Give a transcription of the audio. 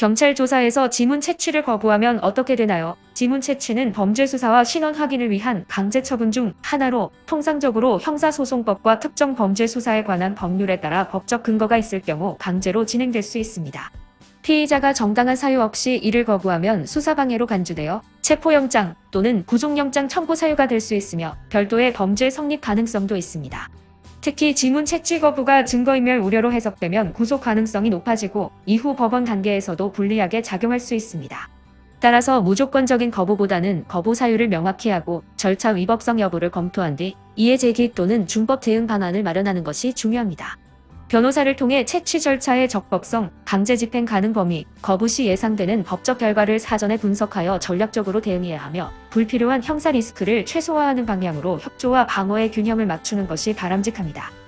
경찰 조사에서 지문 채취를 거부하면 어떻게 되나요? 지문 채취는 범죄 수사와 신원 확인을 위한 강제 처분 중 하나로 통상적으로 형사소송법과 특정 범죄 수사에 관한 법률에 따라 법적 근거가 있을 경우 강제로 진행될 수 있습니다. 피의자가 정당한 사유 없이 이를 거부하면 수사방해로 간주되어 체포영장 또는 구속영장 청구 사유가 될 수 있으며 별도의 범죄 성립 가능성도 있습니다. 특히 지문 채취 거부가 증거인멸 우려로 해석되면 구속 가능성이 높아지고 이후 법원 단계에서도 불리하게 작용할 수 있습니다. 따라서 무조건적인 거부보다는 거부 사유를 명확히 하고 절차 위법성 여부를 검토한 뒤 이해 제기 또는 준법 대응 방안을 마련하는 것이 중요합니다. 변호사를 통해 채취 절차의 적법성, 강제 집행 가능 범위, 거부 시 예상되는 법적 결과를 사전에 분석하여 전략적으로 대응해야 하며 불필요한 형사 리스크를 최소화하는 방향으로 협조와 방어의 균형을 맞추는 것이 바람직합니다.